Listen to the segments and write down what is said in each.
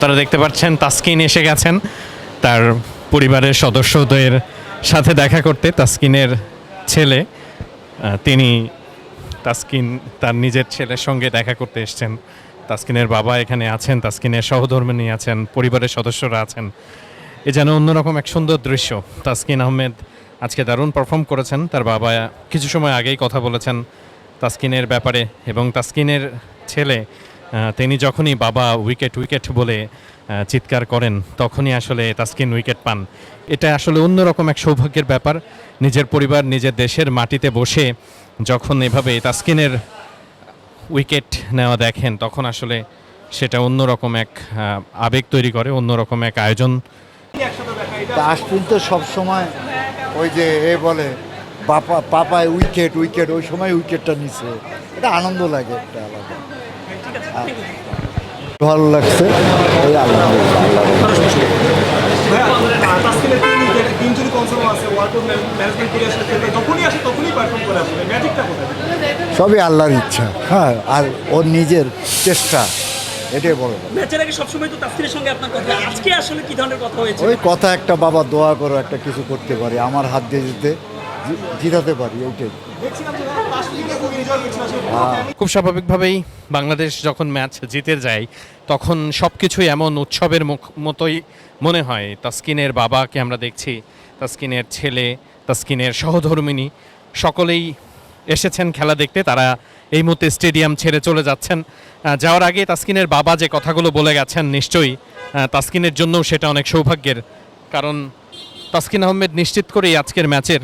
তারা দেখতে পাচ্ছেন, তাসকিন এসে গেছেন। তার পরিবারের সদস্যদের সাথে দেখা করতে তাসকিনের ছেলে তিনি তাসকিন, তার নিজের ছেলের সঙ্গে দেখা করতে এসছেন। তাসকিনের বাবা এখানে আছেন, তাসকিনের সহধর্মিনী আছেন, পরিবারের সদস্যরা আছেন। এ যেন অন্যরকম এক সুন্দর দৃশ্য। তাসকিন আহমেদ আজকে দারুণ পারফর্ম করেছেন। তার বাবা কিছু সময় আগেই কথা বলেছেন তাসকিনের ব্যাপারে এবং তাসকিনের ছেলে তিনি যখনই বাবা উইকেট উইকেট বলে চিৎকার করেন, তখনই আসলে তাসকিন উইকেট পান। এটা আসলে অন্যরকম এক সৌভাগ্যের ব্যাপার। নিজের পরিবার, নিজের দেশের মাটিতে বসে যখন এভাবে তাসকিনের উইকেট নেওয়া দেখেন, তখন আসলে সেটা অন্যরকম এক আবেগ তৈরি করে, অন্যরকম এক আয়োজন। তা আশপিন তো সবসময় ওই যে এ বলে, বাপা, পাপায় উইকেট উইকেট, ওই সময় উইকেটটা নিছে। এটা আনন্দ লাগে একটা আলাদা। ভালো লাগছে। সবই আল্লাহর ইচ্ছা। হ্যাঁ আর ওর নিজের চেষ্টা এটাই বড়। ম্যাচের আগে সবসময় তো সঙ্গে আপনার কথা। আজকে আসলে কি ধরনের কথা হয়েছে? ওই কথা একটা বাবা দোয়া করো একটা কিছু করতে পারি আমার হাত দিয়ে জিতে জিতাতে পারি তাস্কিনকে খুব স্বাভাবিকভাবেই বাংলাদেশ যখন ম্যাচ জিতে যায়, তখন সব কিছুই এমন উৎসবের মতোই মনে হয়। তাসকিনের বাবাকে আমরা দেখছি, তাস্কিনের ছেলে, তাস্কিনের সহধর্মিনী, সকলেই এসেছেন খেলা দেখতে, তারা এই মুহূর্তে স্টেডিয়াম ছেড়ে চলে যাচ্ছেন। যাওয়ার আগে তাস্কিনের বাবা যে কথাগুলো বলে গেছেন, নিশ্চয়ই তাসকিনের জন্যও সেটা অনেক সৌভাগ্যের। কারণ তাসকিন আহমেদ নিশ্চিত করেই আজকের ম্যাচের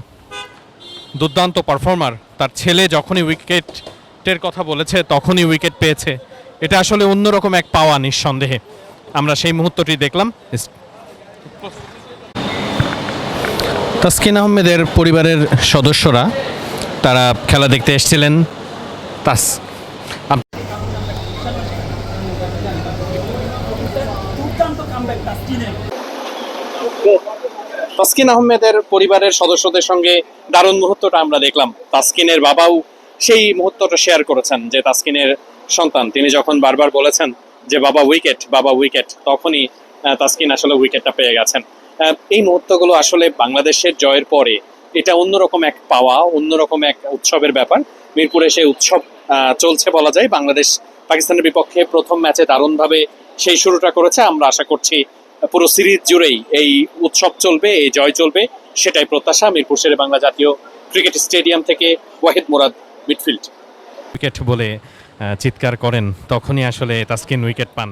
দুর্দান্ত পারফর্মার। তার ছেলে যখনই উইকেটের কথা বলেছে, তখনই উইকেট পেয়েছে। এটা আসলে অন্যরকম এক পাওয়া নিঃসন্দেহে। আমরা সেই মুহূর্তটি দেখলাম। তাসকিন আহমেদের পরিবারের সদস্যরা, তারা খেলা দেখতে এসেছিলেন। তাস তাসকিন আহমেদের পরিবারের সদস্যদের সঙ্গে দারুণ মুহূর্তটা আমরা দেখলাম। তাসকিনের বাবাও সেই মুহূর্তটা শেয়ার করেছেন যে তাসকিনের সন্তান। তিনি যখন বারবার বলেছেন যে, বাবা উইকেট বাবা উইকেট তখনই তাসকিন আসলে উইকেটটা পেয়ে গেছেন। এই মুহূর্তগুলো আসলে বাংলাদেশের জয়ের পরে এটা অন্যরকম এক পাওয়া, অন্যরকম এক উৎসবের ব্যাপার। মিরপুরে সেই উৎসব চলছে বলা যায়। বাংলাদেশ পাকিস্তানের বিপক্ষে প্রথম ম্যাচে দারুণভাবে সেই শুরুটা করেছে। আমরা আশা করছি পুরো সিরিজ জুড়েই এই উৎসব চলবে, এই জয় চলবে, সেটাই প্রত্যাশা মিরপুর শেরে বাংলা জাতীয় ক্রিকেট স্টেডিয়াম থেকে ওয়াহিদ মুরাদ মিডফিল্ড। উইকেট বলে চিৎকার করেন, তখনই আসলে তাসকিন উইকেট পান।